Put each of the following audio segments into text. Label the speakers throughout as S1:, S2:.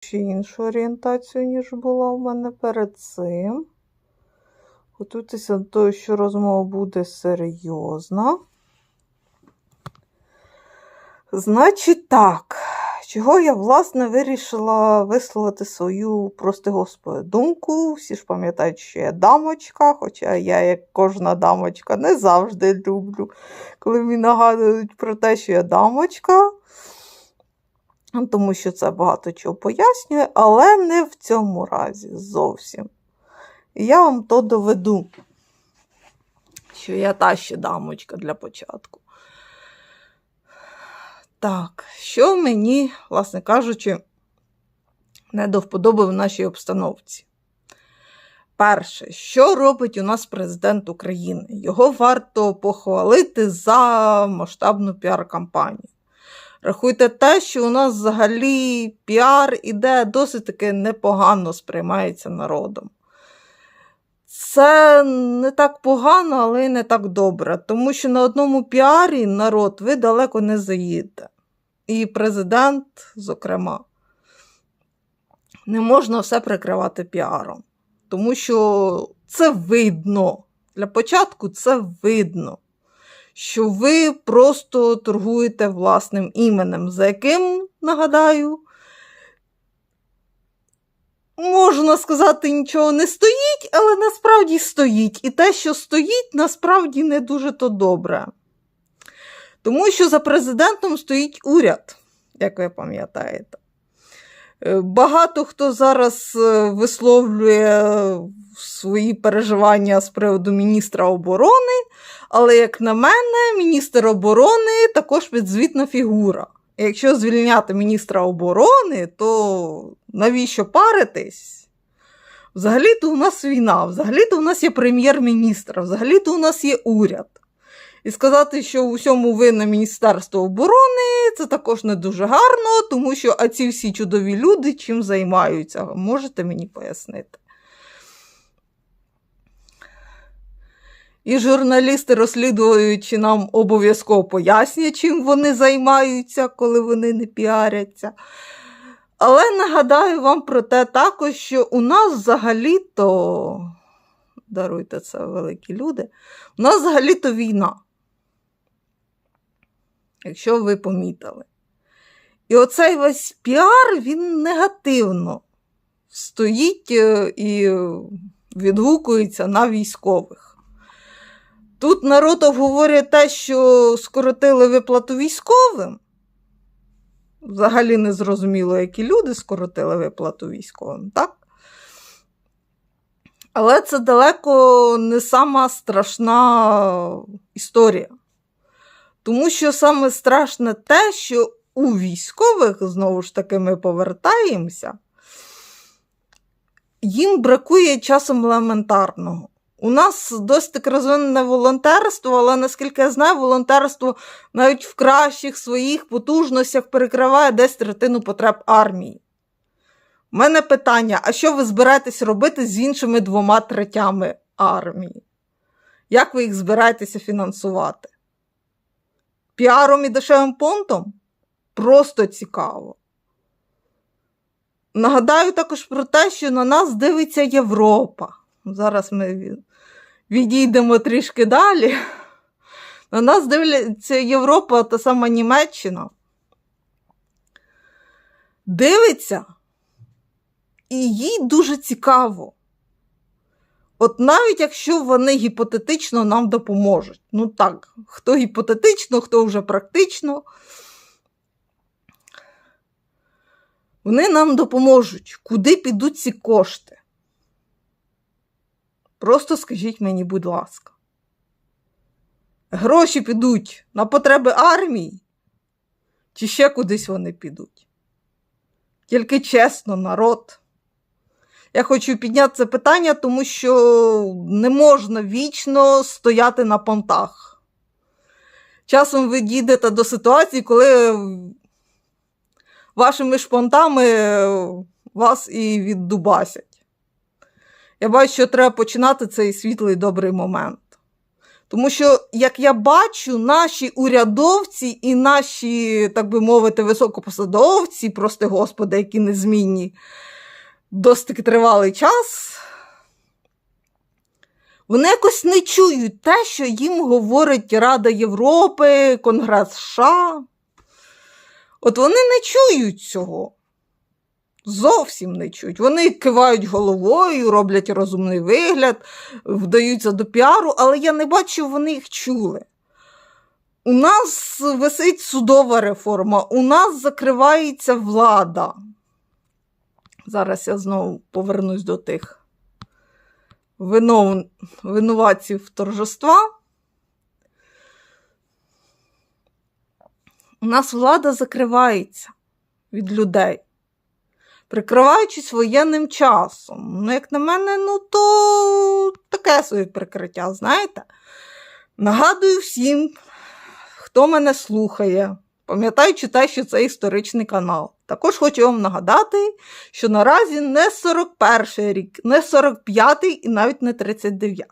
S1: ще іншу орієнтацію, ніж була в мене перед цим. Готуйтеся до того, що розмова буде серйозна. Значить так, чого я, власне, вирішила висловити свою, прости господи, думку. Всі ж пам'ятають, що я дамочка, хоча я, як кожна дамочка, не завжди люблю, коли мені нагадують про те, що я дамочка. Тому що це багато чого пояснює, але не в цьому разі зовсім. І я вам то доведу, що я та ще дамочка для початку. Так, що мені, власне кажучи, не до вподоби в нашій обстановці. Перше, що робить у нас президент України? Його варто похвалити за масштабну піар-кампанію. Рахуйте те, що у нас взагалі піар іде досить таки непогано сприймається народом. Це не так погано, але й не так добре, тому що на одному піарі народ ви далеко не заїдете. І президент, зокрема, не можна все прикривати піаром, тому що це видно. Для початку це видно, що ви просто торгуєте власним іменем, за яким, нагадаю, можна сказати, нічого не стоїть, але насправді стоїть. І те, що стоїть, насправді не дуже то добре. Тому що за президентом стоїть уряд, як ви пам'ятаєте. Е, Багато хто зараз е, висловлює свої переживання з приводу міністра оборони, але, як на мене, міністр оборони також підзвітна фігура. Якщо звільняти міністра оборони, то навіщо паритись? Взагалі-то у нас війна, взагалі-то у нас є прем'єр-міністр, взагалі-то у нас є уряд. І сказати, що у всьому винне Міністерство оборони, це також не дуже гарно, тому що а ці всі чудові люди чим займаються? Можете мені пояснити? І журналісти, розслідуючи нам, обов'язково пояснюють, чим вони займаються, коли вони не піаряться. Але нагадаю вам про те також, що у нас взагалі-то, даруйте це великі люди, у нас взагалі-то війна. Якщо ви помітили. І оцей весь піар, він негативно стоїть е, і відгукується на військових. Тут народ обговорює те, що скоротили виплату військовим. Взагалі не зрозуміло, які люди скоротили виплату військовим, так? Але це далеко не сама страшна історія. Тому що саме страшне те, що у військових, знову ж таки, ми повертаємося, їм бракує часом елементарного. У нас досить розвинене волонтерство, але наскільки я знаю, волонтерство навіть в кращих своїх потужностях перекриває десь третину потреб армії. У мене питання: а що ви збираєтесь робити з іншими двома третями армії? Як ви їх збираєтеся фінансувати? Піаром і дешевим понтом? Просто цікаво. Нагадаю також про те, що на нас дивиться Європа. Зараз ми відійдемо трішки далі. На нас дивиться Європа, та сама Німеччина. Дивиться, і їй дуже цікаво. От навіть якщо вони гіпотетично нам допоможуть. Ну так, хто гіпотетично, хто вже практично. Вони нам допоможуть, куди підуть ці кошти. Просто скажіть мені, будь ласка. Гроші підуть на потреби армії, чи ще кудись вони підуть? Тільки чесно, народ. Я хочу підняти це питання, тому що не можна вічно стояти на понтах. Часом ви дійдете до ситуації, коли вашими шпонтами вас і віддубасять. Я бачу, що треба починати цей світлий добрий момент. Тому що, як я бачу, наші урядовці і наші, так би мовити, високопосадовці, прости господи, які незмінні досить тривалий час, вони якось не чують те, що їм говорить Рада Європи, Конгрес США. От вони не чують цього. Зовсім не чують. Вони кивають головою, роблять розумний вигляд, вдаються до піару, але я не бачу, вони їх чули. У нас висить судова реформа, у нас закривається влада. Зараз я знову повернусь до тих винов... винуватців торжества. У нас влада закривається від людей прикриваючись воєнним часом. Ну, як на мене, ну то таке своє прикриття, знаєте? Нагадую всім, хто мене слухає, пам'ятаючи те, що це історичний канал. Також хочу вам нагадати, що наразі не 41 рік, не 45-й і навіть не 39-й.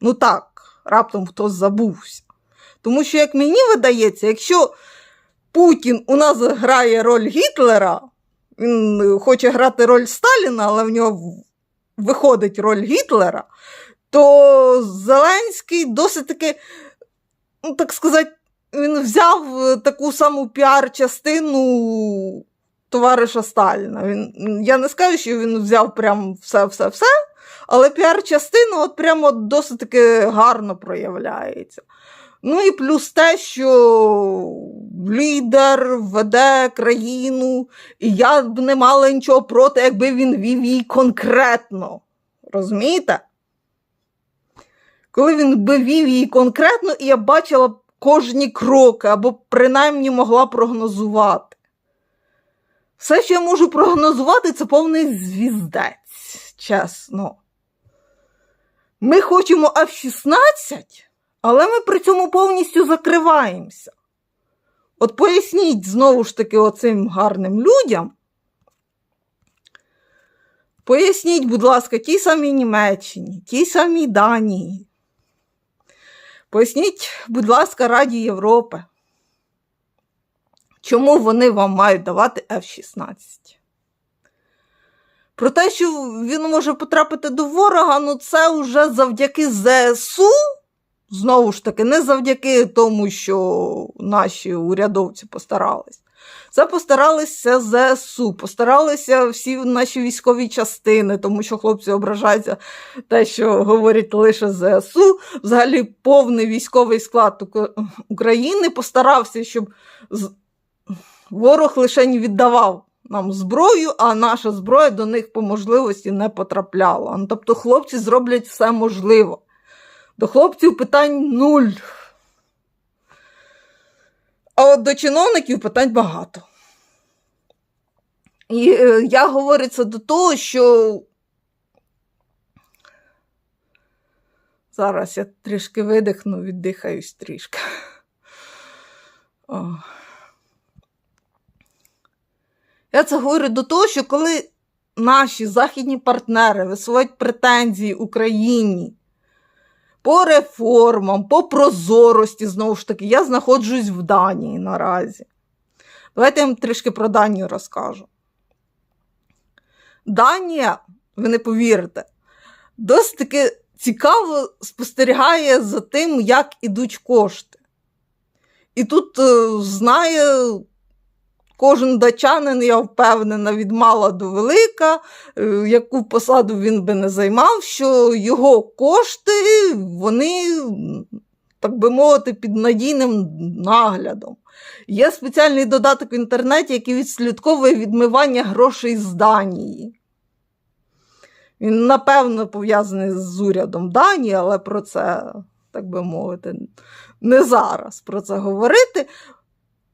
S1: Ну так, раптом хтось забувся. Тому що, як мені видається, якщо Путін у нас грає роль Гітлера, він хоче грати роль Сталіна, але в нього виходить роль Гітлера, то Зеленський досить таки, ну так сказати, він взяв таку саму піар-частину товариша Сталіна. Він, Я не скажу, що він взяв прям все-все-все, але піар-частина от прямо досить таки гарно проявляється. Ну і плюс те, що лідер веде країну, і я б не мала нічого проти, якби він вів її конкретно. Розумієте? Коли він би вів її конкретно, і я бачила кожні кроки, або принаймні могла прогнозувати. Все, що я можу прогнозувати, це повний звіздець, чесно. Ми хочемо F-16. Але ми при цьому повністю закриваємося. От поясніть знову ж таки оцим гарним людям. Поясніть, будь ласка, тій самій Німеччині, тій самій Данії. Поясніть, будь ласка, Раді Європи. Чому вони вам мають давати F-16? Про те, що він може потрапити до ворога, ну це вже завдяки ЗСУ. Знову ж таки, не завдяки тому, що наші урядовці постарались. Це постаралися ЗСУ, постаралися всі наші військові частини, тому що хлопці ображаються те, що говорять лише ЗСУ. Взагалі, повний військовий склад України постарався, щоб ворог лише не віддавав нам зброю, а наша зброя до них по можливості не потрапляла. Ну, тобто хлопці зроблять все можливе. До хлопців питань нуль. А от до чиновників питань багато. І е, я говорю це до того, що зараз я трішки видихну, віддихаюсь трішки. О. Я це говорю до того, що коли наші західні партнери висувають претензії Україні по реформам, по прозорості, знову ж таки, я знаходжусь в Данії наразі. Давайте я вам трішки про Данію розкажу. Данія, ви не повірите, досить таки цікаво спостерігає за тим, як ідуть кошти. І тут е, знає Кожен дачанин, я впевнена, від мала до велика, е, яку посаду він би не займав, що його кошти, вони, так би мовити, під надійним наглядом. Є спеціальний додаток в інтернеті, який відслідковує відмивання грошей з Данії. Він, напевно, пов'язаний з урядом Данії, але про це, так би мовити, не зараз про це говорити.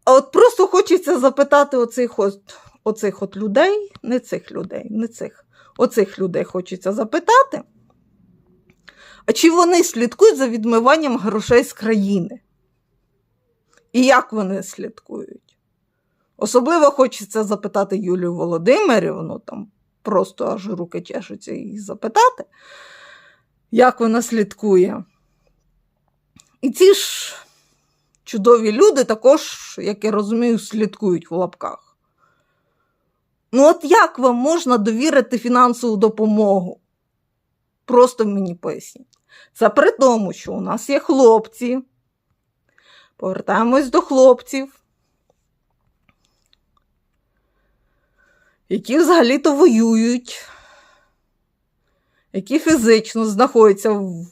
S1: А от просто хочеться запитати оцих от, оцих от людей, не цих людей, не цих, оцих людей хочеться запитати, а чи вони слідкують за відмиванням грошей з країни? І як вони слідкують? Особливо хочеться запитати Юлію Володимирівну, там просто аж руки чешуться її запитати, як вона слідкує. І ці ж чудові люди також, як я розумію, слідкують в лапках. Ну, от як вам можна довірити фінансову допомогу? Просто мені поясніть. Це при тому, що у нас є хлопці. Повертаємось до хлопців, які взагалі-то воюють, які фізично знаходяться в,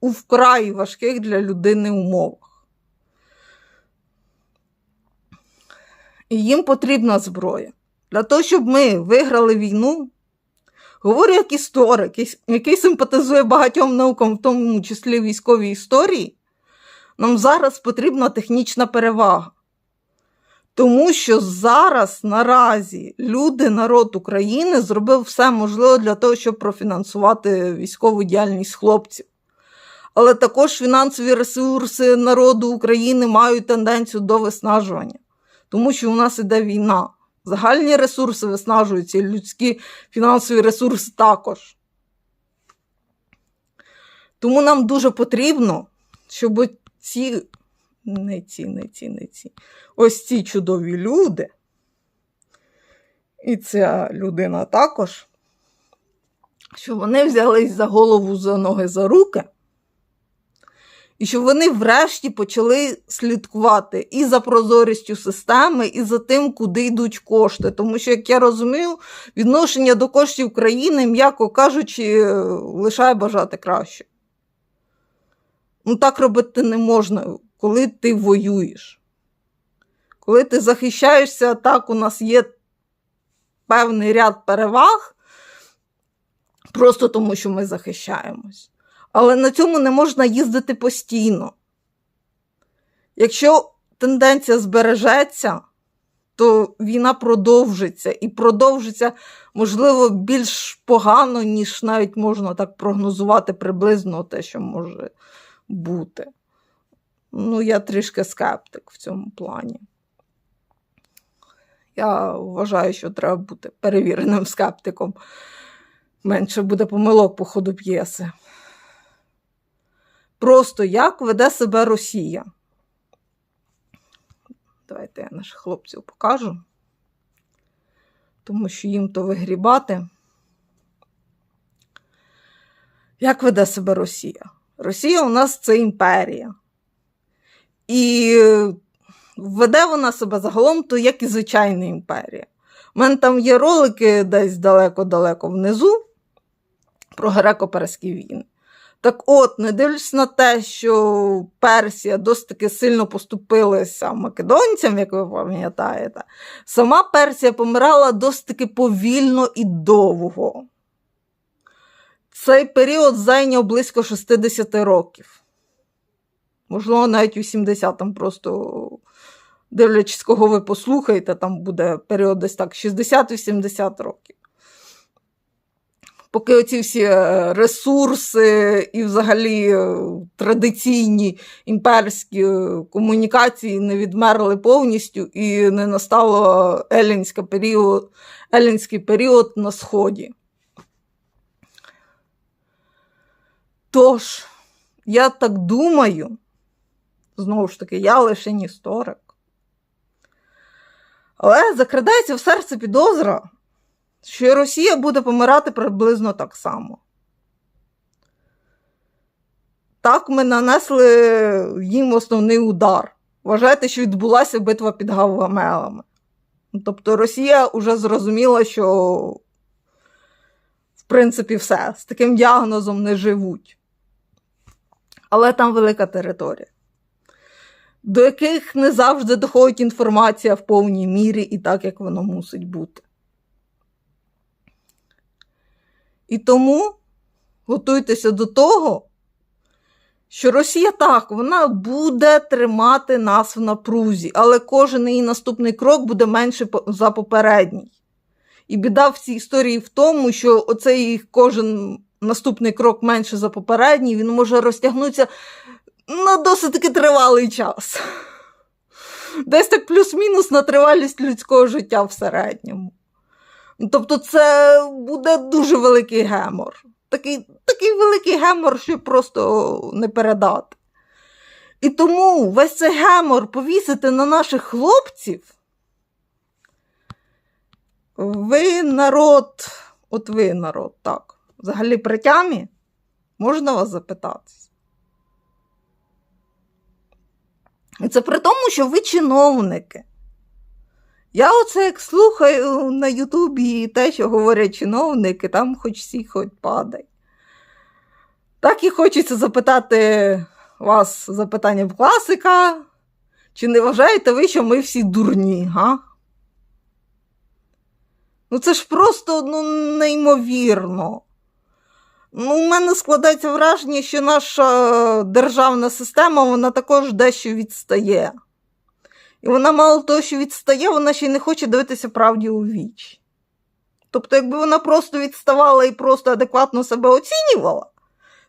S1: у вкрай важких для людини умовах. І їм потрібна зброя. Для того, щоб ми виграли війну, говорю як історик, який симпатизує багатьом наукам, в тому числі військовій історії, нам зараз потрібна технічна перевага. Тому що зараз наразі люди, народ України зробив все можливе для того, щоб профінансувати військову діяльність хлопців. Але також фінансові ресурси народу України мають тенденцію до виснажування, тому що у нас іде війна. Загальні ресурси виснажуються, людські фінансові ресурси також. Тому нам дуже потрібно, щоб ці, не ці, не ці, не ці, ось ці чудові люди, і ця людина також, щоб вони взялись за голову, за ноги, за руки. І щоб вони врешті почали слідкувати і за прозорістю системи, і за тим, куди йдуть кошти. Тому що, як я розумію, відношення до коштів країни, м'яко кажучи, лишає бажати краще. Ну, так робити не можна, коли ти воюєш. Коли ти захищаєшся, так, у нас є певний ряд переваг, просто тому, що ми захищаємось. Але на цьому не можна їздити постійно. Якщо тенденція збережеться, то війна продовжиться і продовжиться, можливо, більш погано, ніж навіть можна так прогнозувати приблизно те, що може бути. Ну, я трішки скептик в цьому плані. Я вважаю, що треба бути перевіреним скептиком. Менше буде помилок по ходу п'єси. Просто як веде себе Росія. Давайте я наших хлопців покажу, тому що їм то вигрібати. Як веде себе Росія? Росія у нас це імперія. І веде вона себе загалом, то як і звичайна імперія. У мене там є ролики десь далеко-далеко внизу про греко-перські війни. Так от, не дивлячись на те, що Персія досить таки сильно поступилася македонцям, як ви пам'ятаєте, сама Персія помирала досить таки повільно і довго. Цей період зайняв близько 60 років. Можливо, навіть 80 там просто, дивлячись, кого ви послухаєте, там буде період десь так 60-80 років. Поки оці всі ресурси і взагалі традиційні імперські комунікації не відмерли повністю і не настало період, елінський період на Сході. Тож, я так думаю, знову ж таки, я лише історик. Але закрадається в серце підозра, що Росія буде помирати приблизно так само. Так ми нанесли їм основний удар. Вважайте, що відбулася битва під Гавамелами. Тобто Росія вже зрозуміла, що, в принципі, все, з таким діагнозом не живуть. Але там велика територія, до яких не завжди доходить інформація в повній мірі і так, як воно мусить бути. І тому готуйтеся до того, що Росія так, вона буде тримати нас в напрузі, але кожен її наступний крок буде менше за попередній. І біда в цій історії в тому, що оцей кожен наступний крок менше за попередній, він може розтягнутися на досить таки тривалий час. Десь так плюс-мінус на тривалість людського життя в середньому. Тобто, це буде дуже великий гемор. Такий такий великий гемор, що просто не передати. І тому весь цей гемор повісити на наших хлопців. Ви народ, от ви народ, так. Взагалі при тямі? Можна вас запитатись? І це при тому, що ви чиновники. Я оце як слухаю на Ютубі те, що говорять чиновники, там хоч всі, хоч падай. Так і хочеться запитати вас запитання в класика. Чи не вважаєте ви, що ми всі дурні, га? Ну це ж просто ну, неймовірно. Ну, у мене складається враження, що наша державна система вона також дещо відстає. І вона мало того, що відстає, вона ще й не хоче дивитися правді у віч. Тобто, якби вона просто відставала і просто адекватно себе оцінювала,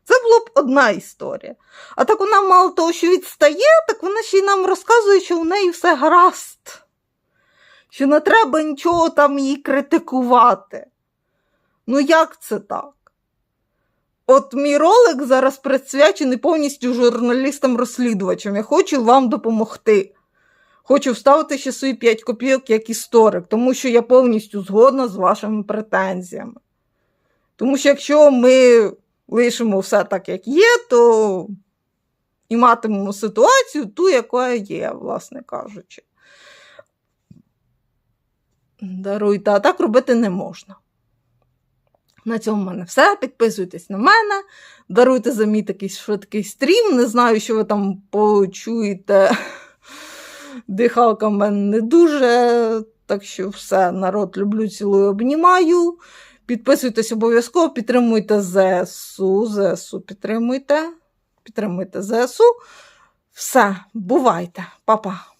S1: це була б одна історія. А так вона мало того, що відстає, так вона ще й нам розказує, що у неї все гаразд, що не треба нічого там їй критикувати. Ну, як це так? От мій ролик зараз присвячений повністю журналістам-розслідувачам. Я хочу вам допомогти. Хочу вставити ще свої 5 копійок як історик, тому що я повністю згодна з вашими претензіями. Тому що якщо ми лишимо все так, як є, то і матимемо ситуацію ту, яка є, власне кажучи. Даруйте, а так робити не можна. На цьому в мене все. Підписуйтесь на мене, даруйте за мій такий швидкий стрім. Не знаю, що ви там почуєте. Дихалка в мене не дуже. Так що все, народ люблю, цілую, обнімаю. Підписуйтесь обов'язково, підтримуйте ЗСУ. ЗСУ підтримуйте. Підтримуйте ЗСУ. Все, бувайте, Па-па.